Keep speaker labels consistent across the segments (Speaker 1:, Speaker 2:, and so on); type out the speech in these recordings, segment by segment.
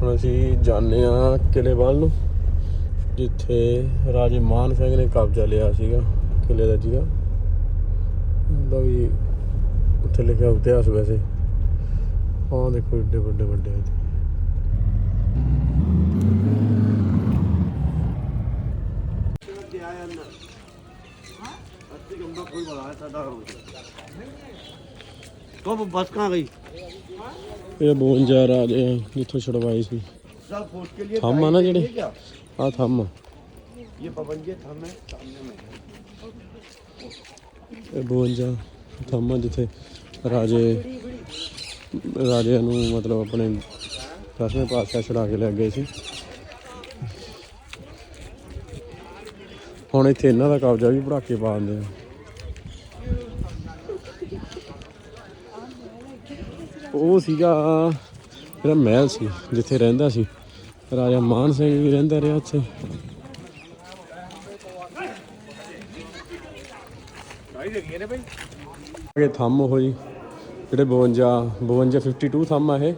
Speaker 1: ਹੁਣ ਅਸੀਂ ਜਾਂਦੇ ਆ ਕਿਲੇ ਵੱਲ ਨੂੰ ਜਿੱਥੇ ਰਾਜੇ ਮਾਨ ਸਿੰਘ ਨੇ ਕਬਜ਼ਾ ਲਿਆ ਸੀਗਾ ਕਿਲੇ ਦਾ ਜੀਗਾ ਉਹਦਾ ਵੀ ਉੱਥੇ ਲਿਖਿਆ ਇਤਿਹਾਸ ਵੈਸੇ ਆਹ ਦੇਖੋ ਏਡੇ ਵੱਡੇ ਵੱਡੇ ਇੱਥੇ
Speaker 2: तो बस कहाँ गई
Speaker 1: ਇਹ 52 ਰਾਜੇ ਆ ਜਿੱਥੋਂ ਛੁਡਵਾਏ ਸੀ
Speaker 2: सब फौज के लिए
Speaker 1: थम आना
Speaker 2: टाइम
Speaker 1: जेड़े?
Speaker 2: चाहिए क्या
Speaker 1: ਆ ਥੰਮ
Speaker 2: ये पवंजे थम है सामने में
Speaker 1: ਇਹ 52 ਥੰਮ ਆ ਜਿੱਥੇ ਰਾਜੇ ਰਾਜਿਆਂ ਨੂੰ ਮਤਲਬ ਆਪਣੇ ਦਸਵੇਂ ਪਾਤਸ਼ਾਹ ਛੁਡਾ ਕੇ ਲੈ ਗਏ ਸੀ ਹੁਣ ਇੱਥੇ ਇਹਨਾਂ ਦਾ ਕਬਜ਼ਾ ਵੀ ਪੜਾਕੇ ਪਾ ਦਿੰਦੇ ਆ ਉਹ ਸੀਗਾ ਜਿਹੜਾ ਮਹਿਲ ਸੀ ਜਿੱਥੇ ਰਹਿੰਦਾ ਸੀ ਰਾਜਾ ਮਾਨ ਸਿੰਘ ਵੀ ਰਹਿੰਦਾ ਰਿਹਾ ਉੱਥੇ। ਇਹ ਥੰਮ ਉਹ ਜੀ ਜਿਹੜੇ 52 52 52 ਥੰਮ ਆ ਇਹ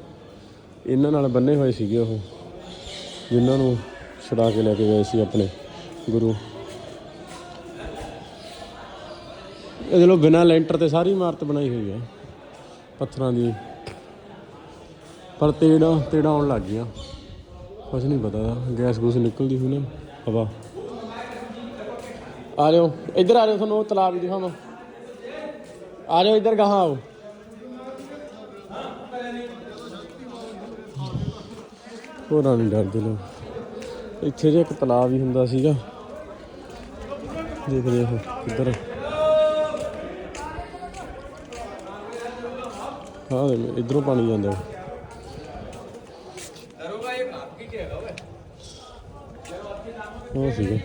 Speaker 1: ਇਹਨਾਂ ਨਾਲ ਬੰਨੇ ਹੋਏ ਸੀਗੇ ਉਹ ਜਿਨ੍ਹਾਂ ਨੂੰ ਛੁਡਾ ਕੇ ਲੈ ਕੇ ਗਏ ਸੀ ਆਪਣੇ ਗੁਰੂ। ਇਹਦੇ ਲੋ ਬਿਨਾ ਲੈਂਟਰ ਤੇ ਸਾਰੀ ਇਮਾਰਤ ਬਣਾਈ ਹੋਈ ਹੈ ਪੱਥਰਾਂ ਦੀ। ਪਰ ਤੇੜਾ ਤੇੜਾ ਆਉਣ ਲੱਗ ਗਿਆ। ਕੁਝ ਨਹੀਂ ਪਤਾ। ਗੈਸ ਗੂਸ ਨਿਕਲਦੀ ਹੋਈ ਨਾ। ਹਵਾ। ਆ ਜਾਓ। ਇੱਧਰ ਆ ਜਾਓ। ਤੁਹਾਨੂੰ ਉਹ ਤਲਾਬ ਦਿਖਾਵਾਂ। ਆ ਜਾਓ, ਇੱਧਰ ਕਹਾਂ ਆਓ। ਹੋਰਾਂ ਨਹੀਂ ਡਰਦੇ ਲੋਕ। ਇੱਥੇ ਜੇ ਇੱਕ ਤਲਾਬ ਵੀ ਹੁੰਦਾ ਸੀਗਾ। ਦੇਖ ਰਹੇ ਹੋ ਇੱਧਰ ਹਾਂ ਇਧਰੋਂ ਪਾਣੀ ਜਾਂਦਾ ਹੈ। ਉਹ ਸੀਗਾ।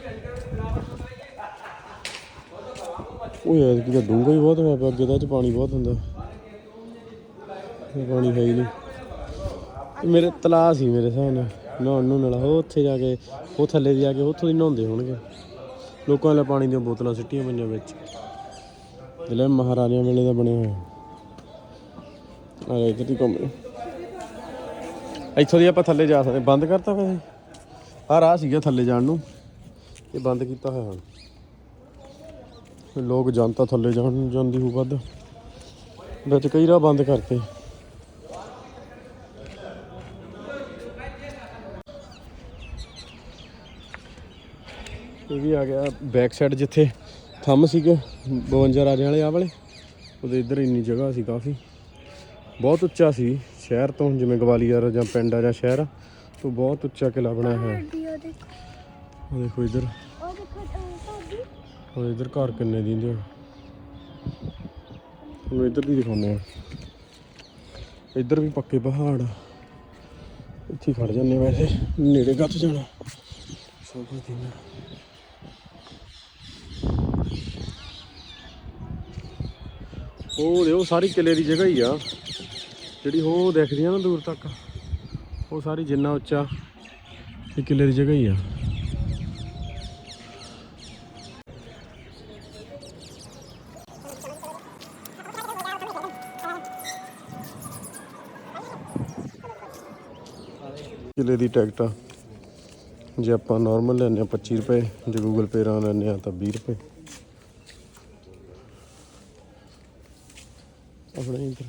Speaker 1: ਉਹ ਯਾਰ ਕਿ ਡੂੰਘਾ ਹੀ ਬਹੁਤ ਹੋਇਆ ਪਿਆ ਅੱਗੇ ਤਾਂ ਇਹ 'ਚ ਪਾਣੀ ਬਹੁਤ ਹੁੰਦਾ। ਇਹ ਪਾਣੀ ਹੈ ਹੀ ਨਹੀਂ। ਮੇਰੇ ਤਲਾਅ ਸੀ ਮੇਰੇ ਹਿਸਾਬ ਨਾਲ, ਨਹਾਉਣ ਨੂੰ ਨਾਲ। ਉਹ ਉੱਥੇ ਜਾ ਕੇ, ਉਹ ਥੱਲੇ ਜਾ ਕੇ ਉੱਥੋਂ ਹੀ ਨਹਾਉਂਦੇ ਹੋਣਗੇ। ਲੋਕਾਂ ਨੇ ਪਾਣੀ ਦੀਆਂ ਬੋਤਲਾਂ ਸਿੱਟੀਆਂ ਪਈਆਂ ਵਿੱਚ। ਜਿਹੜੇ ਮਹਾਰਾਜਿਆਂ ਵੇਲੇ ਦਾ ਬਣਿਆ ਹੋਇਆ। ਆ ਇੱਧਰ ਹੀ ਘੁੰਮ ਇੱਥੋਂ ਦੀ ਆਪਾਂ ਥੱਲੇ ਜਾ ਸਕਦੇ ਬੰਦ ਕਰਤਾ ਵੈਸੇ? ਆਹ ਰਾਹ ਸੀਗਾ ਥੱਲੇ ਜਾਣ ਨੂੰ। ਇਹ ਬੰਦ ਕੀਤਾ ਹੋਇਆ ਹੁਣ। ਲੋਕ ਜਨਤਾ ਥੱਲੇ ਜਾਣ ਜਾਂਦੀ ਹੋ ਵੱਧ। ਵਿੱਚ ਕਈ ਰਾਹ ਬੰਦ ਕਰਤੇ। ਇਹ ਵੀ ਆ ਗਿਆ ਬੈਕ ਸਾਈਡ ਜਿੱਥੇ ਥੰਮ ਸੀਗੇ 52 ਰਾਜਿਆਂ ਵਾਲੇ ਆ ਵਾਲੇ। ਉਹਦੇ ਇੱਧਰ ਇੰਨੀ ਜਗ੍ਹਾ ਸੀ ਕਾਫੀ। ਬਹੁਤ ਉੱਚਾ ਸੀ ਸ਼ਹਿਰ ਤੋਂ, ਜਿਵੇਂ ਗਵਾਲੀਅਰ ਜਾਂ ਪਿੰਡ ਆ ਜਾਂ ਸ਼ਹਿਰ ਤੋਂ ਬਹੁਤ ਉੱਚਾ ਕਿਲਾ ਬਣਾਇਆ ਹੋਇਆ। ਉਹ ਦੇਖੋ ਇੱਧਰ। ਹੁਣ ਇੱਧਰ ਘਰ ਕਿੰਨੇ ਦਿੰਦੇ ਹੋ ਹੁਣ ਇੱਧਰ ਦੀ ਦਿਖਾਉਂਦੇ ਆ। ਇੱਧਰ ਵੀ ਪੱਕੇ ਪਹਾੜ ਇੱਥੇ ਖੜ ਜਾਂਦੇ ਵੈਸੇ। ਨੇੜੇ ਗੱਤ ਜਾਣਾ। ਸੋਭਾ ਦੀ ਨਾ ਉਹ ਦੇ ਉਹ ਸਾਰੀ ਕਿਲੇ ਦੀ ਜਗ੍ਹਾ ਹੀ ਆ। ਜਿਹੜੀ ਉਹ ਦਿਖਦੀ ਆ ਨਾ ਦੂਰ ਤੱਕ ਉਹ ਸਾਰੀ ਜਿੰਨਾ ਉੱਚਾ ਇਹ ਕਿਲੇ ਦੀ ਜਗ੍ਹਾ ਹੀ ਆ। ਕਿਲੇ ਦੀ ਟਿਕਟ ਆ। ਜੇ ਆਪਾਂ ਨਾਰਮਲ ਲੈਂਦੇ ਆ 25 ਰੁਪਏ, ਜੇ ਗੂਗਲ ਪੇ ਰਾਂ ਲੈਂਦੇ ਆ ਤਾਂ 20 ਰੁਪਏ। ਆਪਣੇ ਇੱਧਰ।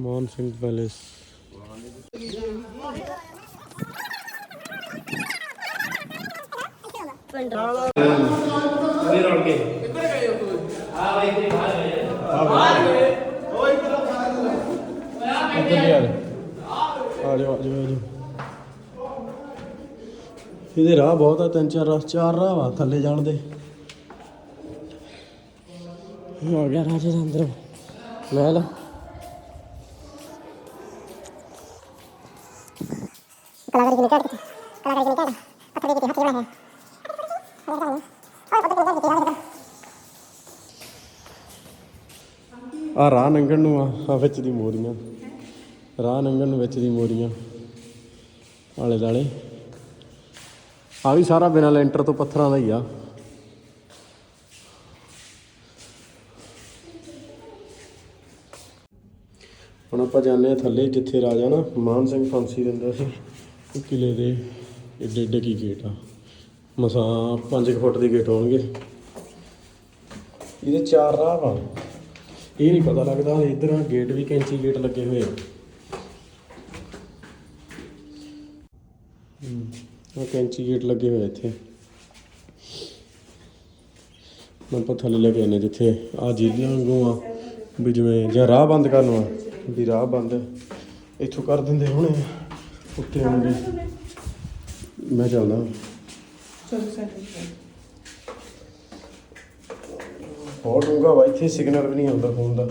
Speaker 1: ਮਾਨ ਸਿੰਘ ਪੈਲੇਸ। ਇੱਧਰ ਯਾਰ ਆ ਜਾਓ ਆ ਜਾਓ ਆ ਜਾਓ ਇਹਦੇ ਰਾਹ ਬਹੁਤ ਆ ਤਿੰਨ ਚਾਰ ਰਾਹ ਚਾਰ ਰਾਹ ਵਾ ਥੱਲੇ ਜਾਣ ਦੇ। ਆ ਗਿਆ ਰਾਜੇ ਦੇ ਅੰਦਰ।
Speaker 3: ਕਲਾਕਾਰੀ ਕਿਨੇ ਕੱਟ ਕਲਾਕਾਰੀ ਕਿਨੇ ਕੱਟ ਪੱਥਰ ਦੇ ਕਿਤੇ ਹੱਥ ਜਣਾ ਹੈ
Speaker 1: ਆ ਰਾਹ ਨੰਗਣ ਨੂੰ ਆ ਆ ਵਿੱਚ ਦੀ ਮੋਰੀਆਂ। ਰਾਹ ਨੰਗਣ ਨੂੰ ਵਿੱਚ ਦੀ ਮੋਰੀਆਂ। ਆਲੇ ਦਾਲੇ ਆ ਵੀ ਸਾਰਾ ਬਿਨਾਂ ਲੈਂਟਰ ਤੋਂ ਪੱਥਰਾਂ ਦਾ ਹੀ ਆ। ਹੁਣ ਆਪਾਂ ਜਾਂਦੇ ਆ ਥੱਲੇ, ਜਿੱਥੇ ਰਾਜਾ ਨਾ ਮਾਨ ਸਿੰਘ ਫਾਂਸੀ ਦਿੰਦਾ ਸੀ। ਉਹ ਕਿਲੇ ਦੇ ਏਡੇ ਏਡੇ ਕੀ ਗੇਟ ਆ। ਮਸਾਂ 5 ਫੁੱਟ ਦੇ ਗੇਟ ਹੋਣਗੇ। ਇਹਦੇ ਚਾਰ ਰਾਹ ਵਾ। ਇਹ ਨਹੀਂ ਪਤਾ ਲੱਗਦਾ, ਇੱਧਰ ਗੇਟ ਵੀ ਕੈਂਚੀ ਗੇਟ ਲੱਗੇ ਹੋਏ ਆ ਆ ਕੈਂਚੀ ਗੇਟ ਲੱਗੇ ਹੋਏ ਆ ਇੱਥੇ। ਮੈਂ ਆਪਾਂ ਥੱਲੇ ਲੈ ਕੇ ਆਨੇ ਜਿੱਥੇ ਆ ਜੀਲੀਆਂ ਵਾਂਗੂ ਆ ਵੀ ਜਿਵੇਂ ਜਾਂ ਰਾਹ ਬੰਦ ਕਰਨ ਆ ਵੀ ਰਾਹ ਬੰਦ। ਇੱਥੋਂ ਕਰ ਦਿੰਦੇ ਹੁਣੇ ਉੱਤੇ ਆਉਣਗੇ ਮੈਂ ਚੱਲਦਾ। ਹੋਰ ਡੂੰਘਾ ਵਾ ਇੱਥੇ ਸਿਗਨਲ ਵੀ ਨਹੀਂ ਆਉਂਦਾ ਫੋਨ ਦਾ।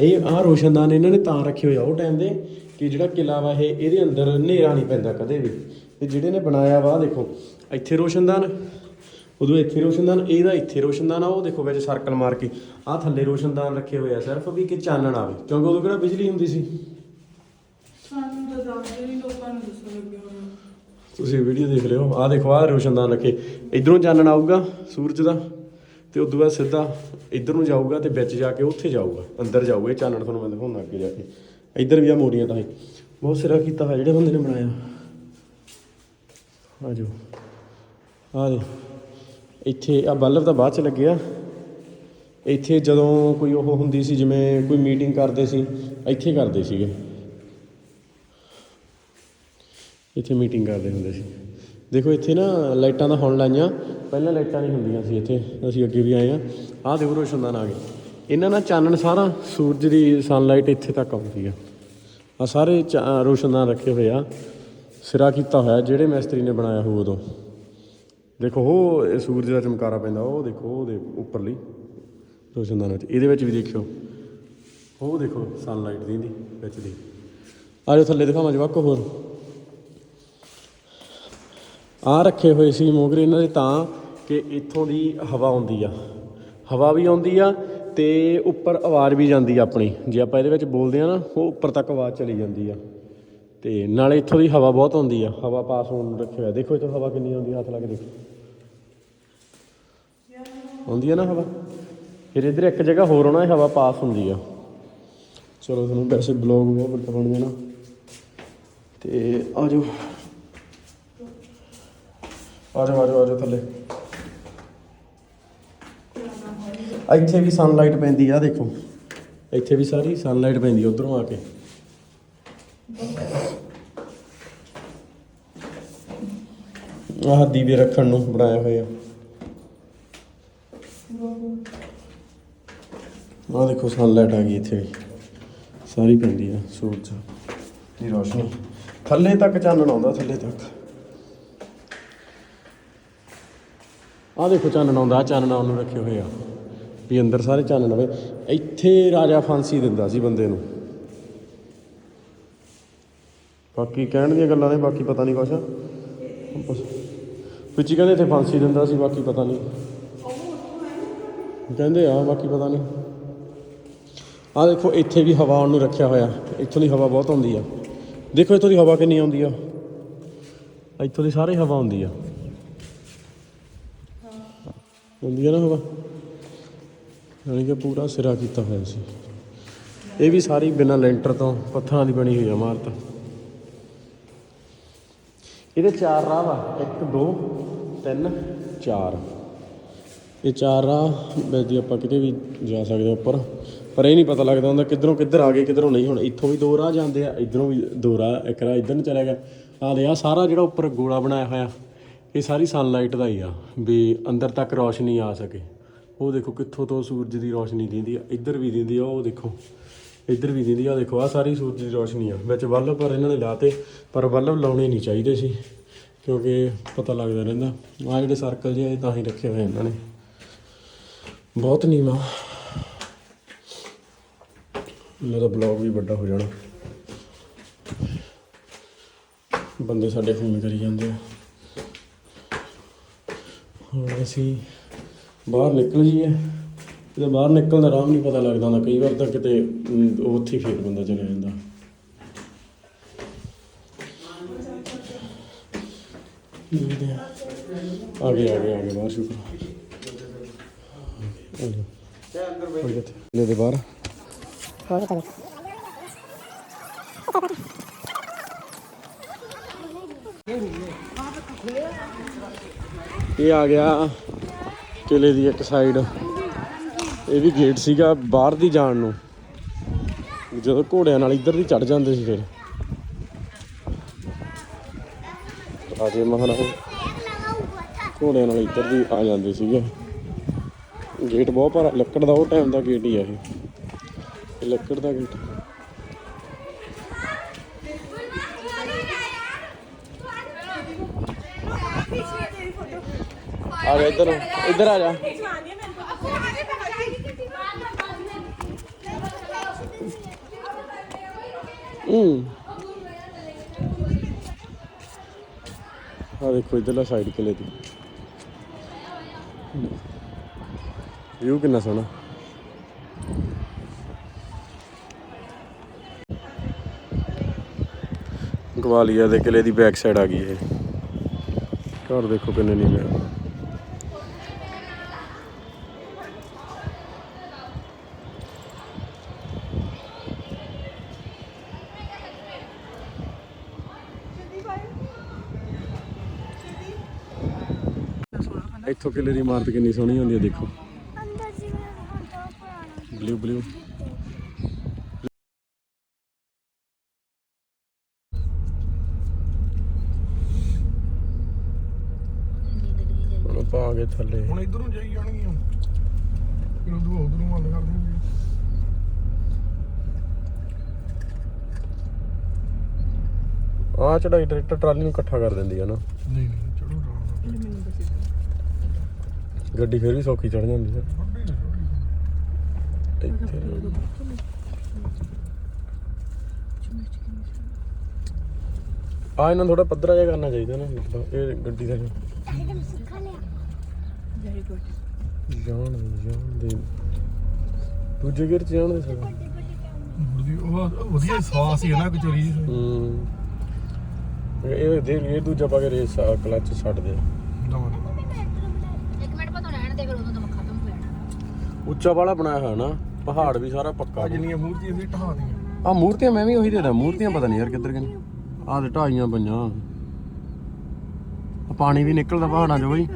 Speaker 1: ਇਹ ਆਹ ਰੋਸ਼ਨਦਾਨ ਇਹਨਾਂ ਨੇ ਤਾਂ ਰੱਖੇ ਹੋਏ ਆ ਉਹ ਟਾਈਮ ਦੇ ਕਿ ਜਿਹੜਾ ਕਿਲਾ ਵਾ ਇਹ ਇਹਦੇ ਅੰਦਰ ਹਨੇਰਾ ਨਹੀਂ ਪੈਂਦਾ ਕਦੇ ਵੀ। ਤੇ ਜਿਹੜੇ ਨੇ ਬਣਾਇਆ ਵਾ ਦੇਖੋ ਇੱਥੇ ਰੋਸ਼ਨਦਾਨ। ਉਦੋਂ ਇੱਥੇ ਰੋਸ਼ਨਦਾਨ ਇਹਦਾ ਇੱਥੇ ਰੋਸ਼ਨਦਾਨ ਆ ਉਹ ਦੇਖੋ ਵਿੱਚ ਸਰਕਲ ਮਾਰ ਕੇ। ਆਹ ਥੱਲੇ ਰੋਸ਼ਨਦਾਨ ਰੱਖੇ ਹੋਏ ਆ ਸਿਰਫ ਵੀ ਕਿ ਚਾਨਣ ਆਵੇ। ਕਿਉਂਕਿ ਉਦੋਂ ਕਿਹੜਾ ਬਿਜਲੀ ਹੁੰਦੀ ਸੀ?
Speaker 4: ਸਾਨੂੰ ਤਾਂ ਦੱਸਦੇ ਨਹੀਂ ਲੋਕਾਂ ਨੂੰ ਦੱਸਣ ਲੱਗੇ ਹੋਏ
Speaker 1: ਤੁਸੀਂ ਵੀਡੀਓ ਦੇਖ ਲਿਓ ਆਹ ਦੇਖੋ ਆਹ ਰੋਸ਼ਨਦਾਨ ਰੱਖੇ। ਇਧਰੋਂ ਚਾਨਣ ਆਊਗਾ ਸੂਰਜ ਦਾ ਤੇ ਉਦੋਂ ਬਾਅਦ ਸਿੱਧਾ ਇਧਰ ਨੂੰ ਜਾਊਗਾ ਤੇ ਵਿੱਚ ਜਾ ਕੇ ਉੱਥੇ ਜਾਊਗਾ। ਅੰਦਰ ਜਾਊਗਾ ਇਹ ਚਾਨਣ ਤੁਹਾਨੂੰ ਮੈਂ ਦਿਖਾਉਣਾ ਅੱਗੇ ਜਾ ਕੇ। ਇੱਧਰ ਵੀ ਆ ਮੋਰੀਆਂ ਤਾਂ ਹੀ ਬਹੁਤ ਸਿਰਾ ਕੀਤਾ ਹੋਇਆ, ਜਿਹੜੇ ਬੰਦੇ ਨੇ ਬਣਾਇਆ। ਆ ਜੋ ਆ ਦੇ ਇੱਥੇ ਆ ਬਲਬ ਤਾਂ ਬਾਅਦ ਚ ਲੱਗਿਆ। ਇੱਥੇ ਜਦੋਂ ਕੋਈ ਉਹ ਹੁੰਦੀ ਸੀ, ਜਿਵੇਂ ਕੋਈ ਮੀਟਿੰਗ ਕਰਦੇ ਸੀ, ਇੱਥੇ ਕਰਦੇ ਸੀਗੇ। ਇੱਥੇ ਮੀਟਿੰਗ ਕਰਦੇ ਹੁੰਦੇ ਸੀ। ਦੇਖੋ, ਇੱਥੇ ਨਾ ਲਾਈਟਾਂ ਤਾਂ ਹੁਣ ਲਾਈਆਂ। ਪਹਿਲਾਂ ਲਾਈਟਾਂ ਨਹੀਂ ਹੁੰਦੀਆਂ ਸੀ ਇੱਥੇ। ਅਸੀਂ ਅੱਗੇ ਵੀ ਆਏ ਆ ਆਹ ਦੇਖੋ ਰੋਸ਼ਨਦਾਨ ਆ ਗਏ ਇਹਨਾਂ ਨਾਲ ਚਾਨਣ ਸਾਰਾ ਸੂਰਜ ਦੀ ਸਨਲਾਈਟ ਇੱਥੇ ਤੱਕ ਆਉਂਦੀ ਆ। ਆ ਸਾਰੇ ਚਾ- ਰੋਸ਼ਨਦਾਨ ਰੱਖੇ ਹੋਏ ਆ। ਸਿਰਾ ਕੀਤਾ ਹੋਇਆ, ਜਿਹੜੇ ਮਿਸਤਰੀ ਨੇ ਬਣਾਇਆ ਹੋ ਉਦੋਂ। ਦੇਖੋ, ਉਹ ਸੂਰਜ ਦਾ ਚਮਕਾਰਾ ਪੈਂਦਾ, ਉਹ ਦੇਖੋ, ਉਹਦੇ ਉੱਪਰਲੀ ਰੋਸ਼ਨਦਾਨ ਵਿੱਚ। ਇਹਦੇ ਵਿੱਚ ਵੀ ਦੇਖਿਓ। ਉਹ ਦੇਖੋ ਸਨਲਾਈਟ ਦੀ ਦੀ, ਵਿੱਚ ਦੀ। ਆ ਆਜੋ ਥੱਲੇ ਦਿਖਾਵਾਂ ਜਵਾਕੋ ਹੋਰ। ਆ ਰੱਖੇ ਹੋਏ ਸੀ ਮੋਗਰੇ। ਇਹਨਾਂ ਦੇ ਤਾਂ ਕਿ ਇੱਥੋਂ ਦੀ ਹਵਾ ਆਉਂਦੀ ਆ। ਹਵਾ ਵੀ ਆਉਂਦੀ ਆ ਤੇ ਉੱਪਰ ਆਵਾਜ਼ ਵੀ ਜਾਂਦੀ ਆ ਆਪਣੀ। ਜੇ ਆਪਾਂ ਇਹਦੇ ਵਿੱਚ ਬੋਲਦੇ ਆ ਨਾ, ਉਹ ਉੱਪਰ ਤੱਕ ਆਵਾਜ਼ ਚਲੀ ਜਾਂਦੀ ਆ। ਤੇ ਨਾਲੇ ਇੱਥੋਂ ਦੀ ਹਵਾ ਬਹੁਤ ਆਉਂਦੀ ਆ। ਹਵਾ ਪਾਸ ਹੋਣ ਨੂੰ ਰੱਖਿਆ ਹੋਇਆ। ਦੇਖੋ ਇੱਥੋਂ ਹਵਾ ਕਿੰਨੀ ਆਉਂਦੀ ਹੱਥ ਲਾ ਕੇ ਦੇਖੋ। ਆਉਂਦੀ ਆ ਨਾ ਹਵਾ? ਫਿਰ ਇੱਧਰ ਇੱਕ ਜਗ੍ਹਾ ਹੋਰ ਆਉਣਾ ਹਵਾ ਪਾਸ ਹੁੰਦੀ ਆ। ਚਲੋ ਤੁਹਾਨੂੰ ਵੈਸੇ ਬਲੌਗ ਬਹੁਤ ਵੱਡਾ ਬਣ ਜਾਣਾ। ਤੇ ਆ ਜਾਓ। ਆ ਜਾਓ ਆ ਜਾਓ ਆ ਜਾਓ ਥੱਲੇ। ਇੱਥੇ ਵੀ ਸਨਲਾਈਟ ਪੈਂਦੀ ਆ ਦੇਖੋ। ਇੱਥੇ ਵੀ ਸਾਰੀ ਸਨਲਾਈਟ ਪੈਂਦੀ ਆ ਉਧਰੋਂ ਆ ਕੇ। ਆਹ ਦੀਵੇ ਰੱਖਣ ਨੂੰ ਬਣਾਏ ਹੋਏ ਆ। ਆਹ ਦੇਖੋ ਸਨਲਾਈਟ ਆ ਗਈ ਇੱਥੇ ਵੀ। ਸਾਰੀ ਪੈਂਦੀ ਆ ਸੂਰਜ ਦੀ ਰੋਸ਼ਨੀ। ਥੱਲੇ ਤੱਕ ਚਾਨਣ ਆਉਂਦਾ, ਥੱਲੇ ਤੱਕ। ਆਹ ਦੇਖੋ ਚਾਨਣ ਆਉਂਦਾ, ਆਹ ਚਾਨਣ ਆਉਣ ਨੂੰ ਰੱਖੇ ਹੋਏ ਆ। ਵੀ ਅੰਦਰ ਸਾਰੇ ਚਾਨਣ ਆਵੇ ਇੱਥੇ ਰਾਜਾ ਫਾਂਸੀ ਦਿੰਦਾ ਸੀ ਬੰਦੇ ਨੂੰ। ਬਾਕੀ ਕਹਿਣ ਦੀਆਂ ਗੱਲਾਂ ਨੇ, ਬਾਕੀ ਪਤਾ ਨਹੀਂ ਕੁਛ। ਵਿੱਚ ਕਹਿੰਦੇ ਇੱਥੇ ਫਾਂਸੀ ਦਿੰਦਾ ਸੀ, ਬਾਕੀ ਪਤਾ ਨਹੀਂ ਕਹਿੰਦੇ ਆ, ਬਾਕੀ ਪਤਾ ਨਹੀਂ ਆਹ ਦੇਖੋ, ਇੱਥੇ ਵੀ ਹਵਾ ਆਉਣ ਨੂੰ ਰੱਖਿਆ ਹੋਇਆ। ਇੱਥੋਂ ਦੀ ਹਵਾ ਬਹੁਤ ਆਉਂਦੀ ਆ। ਦੇਖੋ, ਇੱਥੋਂ ਦੀ ਹਵਾ ਕਿੰਨੀ ਆਉਂਦੀ ਆ। ਇੱਥੋਂ ਦੀ ਸਾਰੀ ਹਵਾ ਆਉਂਦੀ ਆ। ਹੁੰਦੀ ਆ ਨਾ ਹਵਾ? ਯਾਨੀ ਕਿ ਪੂਰਾ ਸਿਰਾ ਕੀਤਾ ਹੋਇਆ ਸੀ। ਇਹ ਵੀ ਸਾਰੀ ਬਿਨਾਂ ਲੈਂਟਰ ਤੋਂ ਪੱਥਰਾਂ ਦੀ ਬਣੀ ਹੋਈ ਆ ਇਮਾਰਤ। ਇਹਦੇ ਚਾਰ ਰਾਹ ਵਾ 1 2 3 4 ਇਹ ਚਾਰ ਰਾਹ ਵੈਦੀ ਆਪਾਂ ਕਿਤੇ ਵੀ ਜਾ ਸਕਦੇ ਉੱਪਰ, ਪਰ ਇਹ ਨਹੀਂ ਪਤਾ ਲੱਗਦਾ ਹੁੰਦਾ ਕਿੱਧਰੋਂ ਕਿੱਧਰ ਆ ਗਏ, ਕਿੱਧਰੋਂ ਨਹੀਂ ਹੁਣ। ਇੱਥੋਂ ਵੀ ਦੋ ਰਾਹ ਜਾਂਦੇ ਆ, ਇਧਰੋਂ ਵੀ ਦੋ ਰਾਹ, ਇੱਕ ਰਾਹ ਇੱਧਰ ਨੂੰ ਚਲਾ ਗਿਆ। ਆ ਦੇ ਆ ਸਾਰਾ ਜਿਹੜਾ ਉੱਪਰ ਗੋਲਾ ਬਣਾਇਆ ਹੋਇਆ, ਇਹ ਸਾਰੀ ਸਨਲਾਈਟ ਦਾ ਹੀ ਆ, ਵੀ ਅੰਦਰ ਤੱਕ ਰੋਸ਼ਨੀ ਆ ਸਕੇ। ਉਹ ਦੇਖੋ ਕਿੱਥੋਂ ਤੋਂ ਸੂਰਜ ਦੀ ਰੋਸ਼ਨੀ ਦਿੰਦੀ ਆ, ਇੱਧਰ ਵੀ ਦਿੰਦੀ ਆ, ਉਹ ਦੇਖੋ, ਇੱਧਰ ਵੀ ਦਿੰਦੀ ਆ ਦੇਖੋ ਆ ਸਾਰੀ ਸੂਰਜ ਦੀ ਰੋਸ਼ਨੀ ਆ। ਵਿੱਚ ਬਲਬ ਪਰ ਇਹਨਾਂ ਨੇ ਲਾਤੇ, ਪਰ ਬਲਬ ਲਾਉਣੇ ਨਹੀਂ ਚਾਹੀਦੇ ਸੀ, ਕਿਉਂਕਿ ਪਤਾ ਲੱਗਦਾ ਰਹਿੰਦਾ। ਆ ਜਿਹੜੇ ਸਰਕਲ ਜਿਹੇ ਇਹ ਤਾਂ ਹੀ ਰੱਖੇ ਹੋਏ ਇਹਨਾਂ ਨੇ। ਬਹੁਤ ਨੀਵਾਂ। ਮੇਰਾ ਬਲੌਗ ਵੀ ਵੱਡਾ ਹੋ ਜਾਣਾ। ਬੰਦੇ ਸਾਡੇ ਫੋਨ ਕਰੀ ਜਾਂਦੇ ਆ। ਹੁਣ ਅਸੀਂ ਬਾਹਰ ਨਿਕਲ ਜੀਏ ਤੇ ਬਾਹਰ ਨਿਕਲਣ ਦਾ ਆਰਾਮ ਨਹੀਂ ਪਤਾ ਲੱਗਦਾ ਹੁੰਦਾ। ਕਈ ਵਾਰ ਤਾਂ ਕਿਤੇ ਉੱਥੇ ਹੀ ਫੇਰ ਬੰਦਾ ਚਲੇ ਜਾਂਦਾ। ਦੇਖਦੇ ਆ ਆ ਗਏ ਆ ਗਏ ਆ ਗਏ, ਬਾਹਰ ਸ਼ੁਕਰ ਆ। ਗਏ। ਹੋਰ ਦੇ ਬਾਹਰ।
Speaker 3: ਹੋਰ ਵੀ
Speaker 1: ਇਹ ਆ ਗਿਆ। ਕਿਲੇ ਦੀ ਇੱਕ ਸਾਈਡ ਇਹ ਵੀ ਗੇਟ ਸੀਗਾ ਬਾਹਰ ਦੀ ਜਾਣ ਨੂੰ। ਜਦੋਂ ਘੋੜਿਆਂ ਨਾਲ ਇੱਧਰ ਦੀ ਚੜ ਜਾਂਦੇ ਸੀ ਫਿਰ। ਰਾਜੇ ਮਹਾਰਾਜ। ਘੋੜਿਆਂ ਨਾਲ ਇੱਧਰ ਦੀ ਆ ਜਾਂਦੇ ਸੀਗੇ। ਗੇਟ ਬਹੁਤ ਭਾਰਾ, ਲੱਕੜ ਦਾ ਉਹ ਟਾਈਮ ਦਾ ਗੇਟ ਹੀ ਆ ਇਹ। ਲੱਕੜ ਦਾ ਗੇਟ ਆ ਜਾ ਇੱਧਰ ਇੱਧਰ ਆ ਜਾ। ਹੂੰ। ਆ ਦੇਖੋ, ਇਧਰਲਾ ਸਾਈਡ ਕਿਲੇ ਦੀ ਵਿਊ ਕਿੰਨਾ ਸੋਹਣਾ। ਗਵਾਲੀਆ ਦੇ ਕਿਲੇ ਦੀ ਬੈਕ ਸਾਈਡ ਆ ਗਈ ਇਹ। ਘਰ ਦੇਖੋ ਕਿੰਨੇ ਨੀਵੇਂ ਆ। ਇੱਥੋਂ ਕਿਲੇ ਦੀ ਇਮਾਰਤ ਕਿੰਨੀ ਸੋਹਣੀ ਹੁੰਦੀ ਹੈ ਦੇਖੋ।
Speaker 3: ਅੰਦਰ ਜਿਵੇਂ ਹੁੰਦਾ ਪੁਰਾਣਾ।
Speaker 1: Blue blue. ਆਪਾਂ ਆ ਗਏ ਥੱਲੇ।
Speaker 5: ਹੁਣ ਇਧਰੋਂ ਜਾਈ ਜਾਣਗੀਆਂ। ਫਿਰ ਉਧਰੋਂ ਉਧਰੋਂ ਬੰਦ ਕਰ ਦੇਣਗੇ
Speaker 1: ਆ ਚੜਾਈ ਟਰੈਕਟਰ ਟਰਾਲੀ ਨੂੰ ਇਕੱਠਾ ਕਰ ਦਿੰਦੀ ਆ ਨਾ।
Speaker 5: ਨਹੀਂ ਨਹੀਂ ਚੜੋ ਰਾਮ
Speaker 1: ਗੱਡੀ ਫਿਰ ਵੀ ਸੌਖੀ ਚੜ ਜਾਂਦੀ ਹੈ ਇੱਥੇ ਆ ਇਹਨਾਂ ਥੋੜਾ ਪੱਧਰਾ ਜਿਹਾ ਕਰਨਾ ਚਾਹੀਦਾ ਨਾ ਮਤਲਬ ਇਹ ਗੱਡੀ ਦਾ
Speaker 3: ਸਿੱਖਾ ਲਿਆ।
Speaker 1: ਜਾਣ ਦੇ ਜਾਣ ਦੇ ਦੂਜੇ ਗੇਰ ਚ ਜਾਣ ਦੇ ਸਰ
Speaker 5: ਵਧੀਆ ਉਹ ਵਧੀਆ ਸਾਸ ਹੀ ਹੈ ਨਾ ਕਚੋਰੀ ਦੀ
Speaker 1: ਹੂੰ। ਇਹ ਦੇ ਇਹ ਦੂਜਾ ਪਾ ਕੇ ਰੇਸ ਕਲਚ ਛੱਡ ਦੇ
Speaker 5: ਦਵਾ
Speaker 6: ਇੱਕ ਮਿੰਟ ਪਤਾ ਰਹਿਣ ਦੇ ਫਿਰ ਉਦੋਂ ਤਾਂ ਖਤਮ ਹੋ ਜਾਣਾ
Speaker 1: ਉੱਚਾ ਵਾਲਾ ਬਣਾਇਆ ਹੋਇਆ ਨਾ ਪਹਾੜ ਵੀ ਸਾਰਾ ਪੱਕਾ।
Speaker 5: ਆ ਜਿੰਨੀਆਂ ਮੂਰਤੀਆਂ ਸੀ ਢਹਾ ਦੀਆਂ।
Speaker 1: ਆ ਮੂਰਤੀਆਂ ਮੈਂ ਵੀ ਉਹੀ ਦੇਦਾ ਮੂਰਤੀਆਂ ਪਤਾ ਨਹੀਂ ਯਾਰ ਕਿੱਧਰ ਗਏ ਆ ਤੇ ਢਾਈਆਂ ਪਈਆਂ। ਆ ਪਾਣੀ ਵੀ ਨਿਕਲਦਾ ਪਹਾੜਾਂ ਚੋਂ ਬਈ।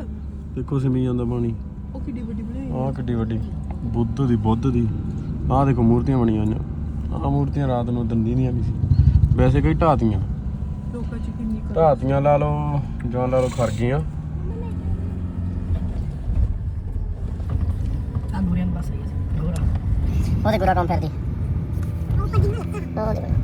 Speaker 1: ਦੇਖੋ ਸਿਮੀ ਜਾਂਦਾ ਪਾਣੀ।
Speaker 4: ਉਹ ਕਿੱਡੀ ਵੱਡੀ ਬਣਾਈ
Speaker 1: ਆਹ ਕਿੱਡੀ ਵੱਡੀ। ਬੁੱਧ ਦੀ ਬੁੱਧ ਦੀ। ਆਹ ਦੇਖੋ ਮੂਰਤੀਆਂ ਬਣੀਆਂ ਹੋਈਆਂ। ਆਹ ਮੂਰਤੀਆਂ ਰਾਤ ਨੂੰ ਦੰਦੀ ਦੀਆਂ ਨਹੀਂ ਸੀ। ਵੈਸੇ ਕਈ ਢਾਤੀਆਂ
Speaker 4: ਲੋਕਾਂ ਚ ਕਿੰਨੀ ਕਰ
Speaker 1: ਢਾਤੀਆਂ ਲਾ ਲਓ ਜਾਂ ਲਾ ਲਓ ਖਰ ਗਈਆਂ
Speaker 6: ਆ ਦੂਰਿਆਂ ਪਾਸ ਆਈ ਗੋਰਾ
Speaker 3: ਉਹਦੇ ਗੁਰਾ ਕੰਮ ਫਿਰਦੀ ਉਹ ਦੇ